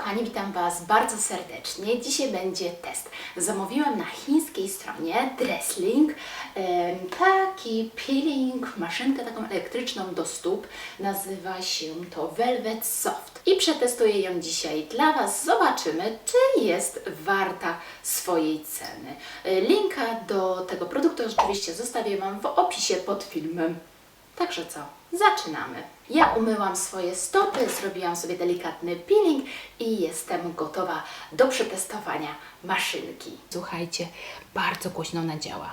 kochani, witam Was bardzo serdecznie. Dzisiaj będzie test. Zamówiłam na chińskiej stronie Dressling taki peeling, maszynkę taką elektryczną do stóp. Nazywa się to Velvet Soft. I przetestuję ją dzisiaj dla Was. Zobaczymy, czy jest warta swojej ceny. E, Linka do tego produktu oczywiście zostawię Wam w opisie pod filmem. Także co? Zaczynamy. Ja umyłam swoje stopy, zrobiłam sobie delikatny peeling i jestem gotowa do przetestowania maszynki. Słuchajcie, bardzo głośno ona działa.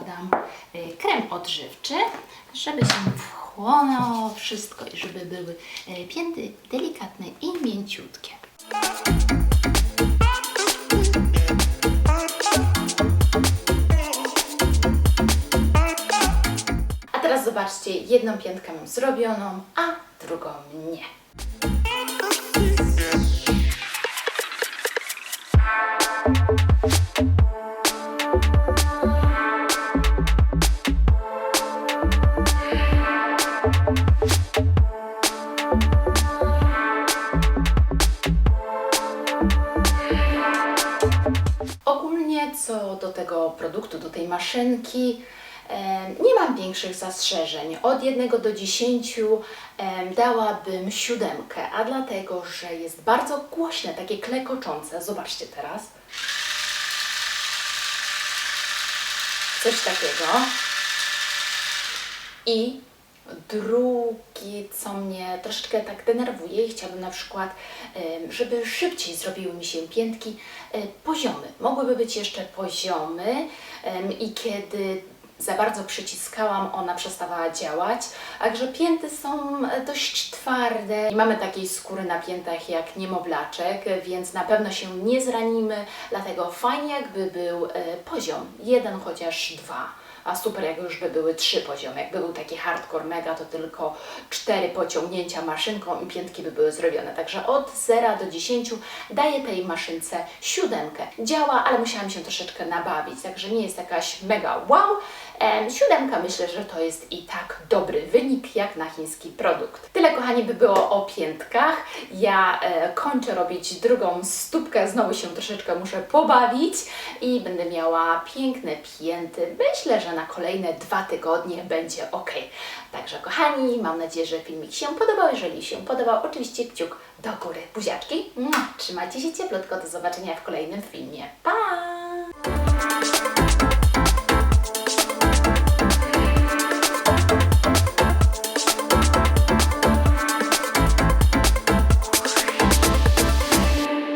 Nakładam y, krem odżywczy, żeby się wchłonęło wszystko i żeby były y, pięty delikatne i mięciutkie. A teraz zobaczcie, jedną piętkę mam zrobioną, a drugą nie. Ogólnie co do tego produktu, do tej maszynki, nie mam większych zastrzeżeń. Od 1 do 10 em, dałabym siódemkę, a dlatego, że jest bardzo głośne, takie klekoczące. Zobaczcie teraz. Coś takiego. I drugie, co mnie troszeczkę tak denerwuje i chciałabym na przykład, żeby szybciej zrobiły mi się piętki e, poziomy. Mogłyby być jeszcze poziomy i kiedy za bardzo przyciskałam, ona przestawała działać. Także pięty są dość twarde. Nie mamy takiej skóry na piętach jak niemowlaczek, więc na pewno się nie zranimy. Dlatego fajnie jakby był e, poziom, jeden chociaż dwa. A super, jak już by były trzy poziomy. Jakby był taki hardcore mega, to tylko cztery pociągnięcia maszynką i piętki by były zrobione. Także od 0 do 10 daję tej maszynce siódemkę. Działa, ale musiałam się troszeczkę nabawić, także nie jest jakaś mega wow. Em, Siódemka myślę, że to jest i tak dobry wynik jak na chiński produkt. Tyle kochani by było o piętkach. Ja e, kończę robić drugą stópkę, znowu się troszeczkę muszę pobawić i będę miała piękne pięty. Myślę, że na kolejne dwa tygodnie będzie ok. Także kochani, mam nadzieję, że filmik się podobał. Jeżeli się podobał, oczywiście kciuk do góry. Buziaczki. Trzymajcie się cieplutko. Do zobaczenia w kolejnym filmie. Pa!